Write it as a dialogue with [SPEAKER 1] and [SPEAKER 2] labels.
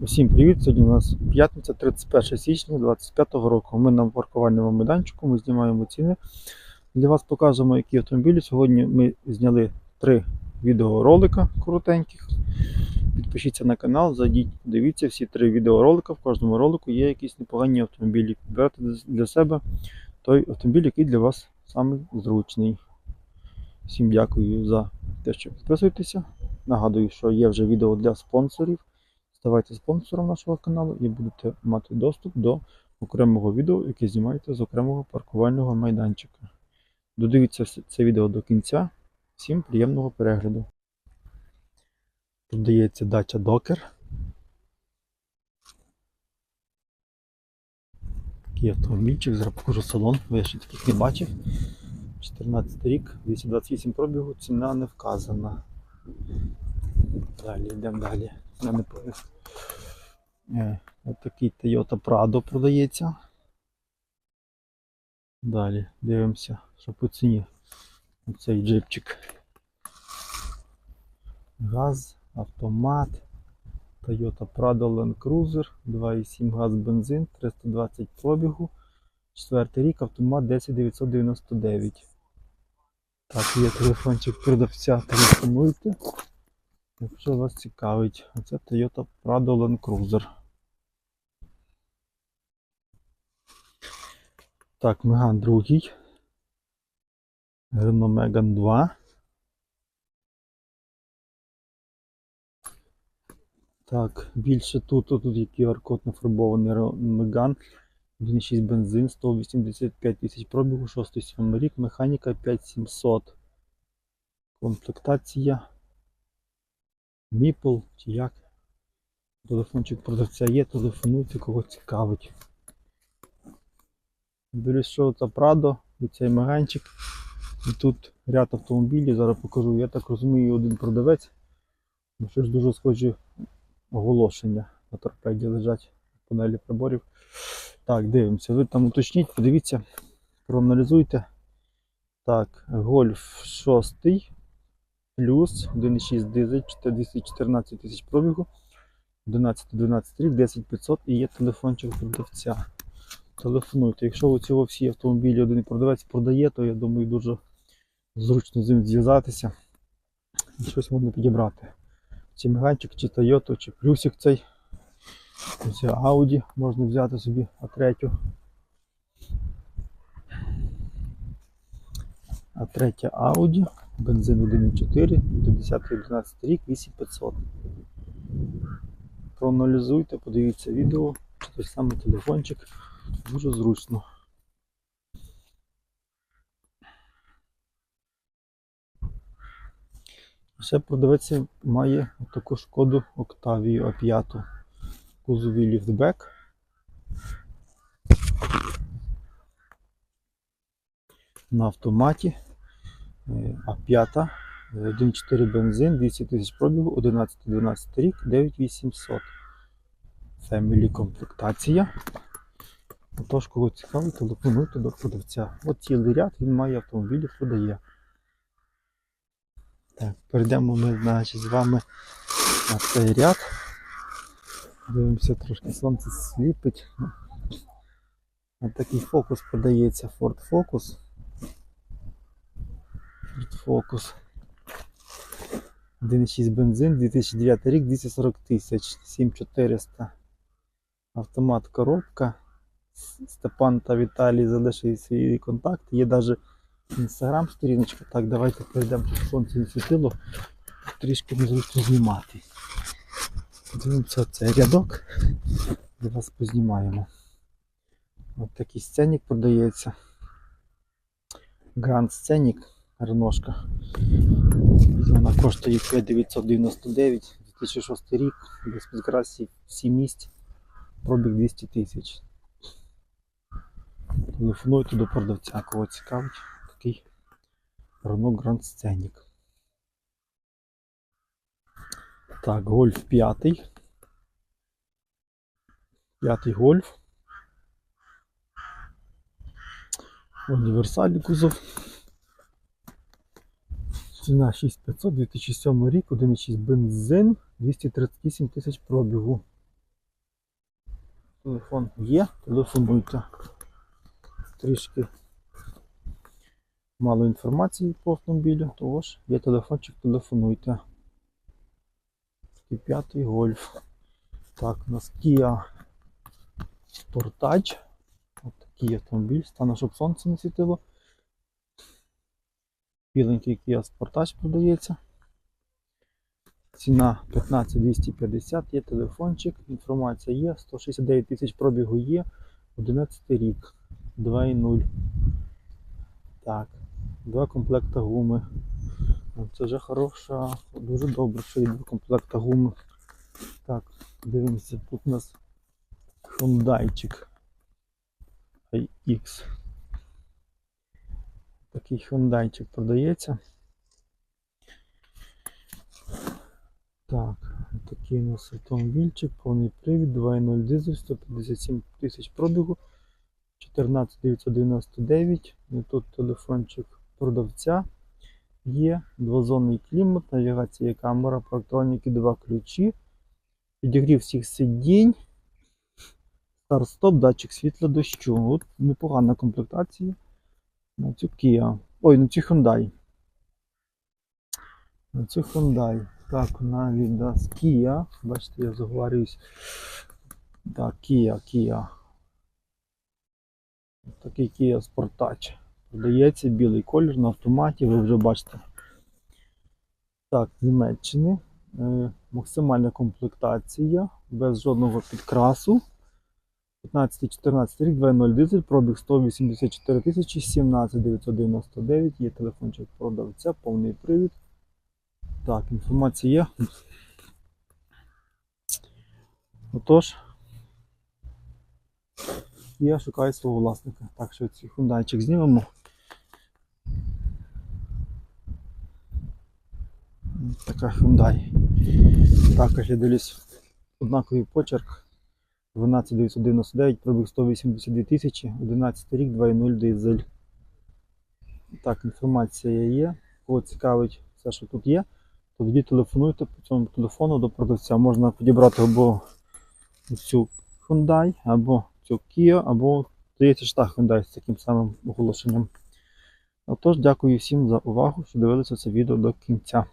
[SPEAKER 1] Усім привіт! Сьогодні у нас п'ятниця, 31 січня 2025 року. Ми на паркувальному майданчику, ми знімаємо ціни. Для вас покажемо, які автомобілі. Сьогодні ми зняли три відеоролика коротеньких. Підпишіться на канал, зайдіть, дивіться всі три відеоролика. В кожному ролику є якісь непогані автомобілі. Підбирайте для себе той автомобіль, який для вас самий зручний. Всім дякую за те, що підписуєтеся. Нагадую, що є вже відео для спонсорів. Ставайте спонсором нашого каналу і будете мати доступ до окремого відео, яке знімаєте з окремого паркувального майданчика. Додивіться це відео до кінця. Всім приємного перегляду. Продається дача Докер. Такий автомобільчик, зараз покажу салон, ви ще таких не бачив. 14 рік, 228 пробігу, ціна не вказана. Далі йдемо далі. Я не пам'ятаю. Е, Ось такий Toyota Prado продається. Далі дивимося, що по ціні цей джипчик. Газ, автомат, Toyota Prado Land Cruiser, 2,7 газ бензин, 320 пробігу. Четвертий рік, автомат 10999. Так, є телефончик продавця, телефонуйте. Якщо вас цікавить, оце Toyota Prado Land Cruiser. Так, Megane другий. Renault Megane 2. Так, більше тут, тут, тут є QR-код нафарбований Megane. 1,6 бензин, 185 тисяч пробігу, 6-7 рік, механіка 5700. Комплектація. Міпл чи як. Телефончик продавця є, телефонуйте, кого цікавить. Дивлюсь, що це Прадо цей маганчик. І тут ряд автомобілів, зараз покажу. Я так розумію, один продавець. Ну, щось дуже схожі оголошення на торпеді лежать в панелі приборів. Так, дивимося. Ви там уточніть, подивіться, проаналізуйте. Так, гольф 6 плюс 1,6 дизель, 214 тисяч пробігу, 11-12 рік, 10500 і є телефончик продавця. Телефонуйте. Якщо у цього всі автомобілі один продавець продає, то я думаю дуже зручно з ним зв'язатися і щось можна підібрати. Чи меганчик, чи Toyota, чи плюсик цей. Ось Audi можна взяти собі А3. А третя Audi, бензин 1.4, 10-11 рік, 8500. Проаналізуйте, подивіться відео, той самий телефончик. Дуже зручно. Ще продавець має таку шкоду Octavia A5 кузові ліфтбек. На автоматі А5, 1.4 бензин, 200 тисяч пробігу, 11-12 рік, 9800. Family комплектація. Отож, кого цікавить, телефонуйте до продавця. От цілий ряд він має автомобілі, продає. Так, перейдемо ми значить, з вами на цей ряд. Дивимося, трошки сонце сліпить. Ось такий фокус продається Ford Focus. Focus. 1,6 бензин, 2009 рік, 240 тисяч, 7400. Автомат коробка. Степан та Віталій залишили свої контакти. Є навіть інстаграм сторіночка. Так, давайте перейдемо тут сонце не світило. Трішки незручно знімати. Дивимося цей рядок. Для вас познімаємо. Ось такий сценік продається. Гранд сценік, реношка. Вона коштує 5999, 2006 рік, без підкрасів 7 місць, пробіг 200 тисяч. Телефонуйте до продавця, кого цікавить такий Renault Grand Scenic. Так, гольф п'ятий. П'ятий гольф. Універсальний кузов. Ціна 6500, 2007 рік, 1,6 бензин, 238 тисяч пробігу. Телефон є, телефонуйте. Трішки мало інформації по автомобілю, того ж є телефончик, телефонуйте. Такий п'ятий гольф. Так, у нас Kia Sportage. Ось такий автомобіль. Стане, щоб сонце не світило. Біленький Kia Sportage продається. Ціна 15250, є телефончик, інформація є, 169 тисяч пробігу є, 11 рік, 2,0. Так, два комплекта гуми. Ну, Це вже хороша, дуже добре, що є два комплекта гуми. Так, дивимося, тут у нас Hyundaiчик iX. Такий Hyundaiчик продається. Так, такий у нас автомобільчик, повний привід, 2.0 дизель, 157 тисяч пробігу, 14999. Тут телефончик продавця є, двозонний клімат, навігація камера, по електроніки, два ключі, підігрів всіх сидінь, старт-стоп, датчик світла дощу. От непогана комплектація на цю Kia. Ой, на цю Hyundai. На цю Hyundai. Так, на Лідас Kia. Бачите, я заговорююсь. Так, Kia, Kia. Такий Kia Sportage. Продається білий колір на автоматі, ви вже бачите. Так, з Німеччини. Е, максимальна комплектація, без жодного підкрасу. 15-14 рік, 2.0 дизель, пробіг 184 тисячі, 17 999, є телефончик продавця, повний привід. Так, інформація є. Отож, я шукаю свого власника. Так що цей хундайчик знімемо. Така Hyundai. Також я дивлюсь однаковий почерк. 12999, пробіг 182 тисячі, 11 рік, 2.0 дизель. Так, інформація є. Кого цікавить все, що тут є, то тоді телефонуйте по цьому телефону до продавця. Можна підібрати або цю Hyundai, або цю Kia, або здається, що та Hyundai з таким самим оголошенням. Отож, дякую всім за увагу, що дивилися це відео до кінця.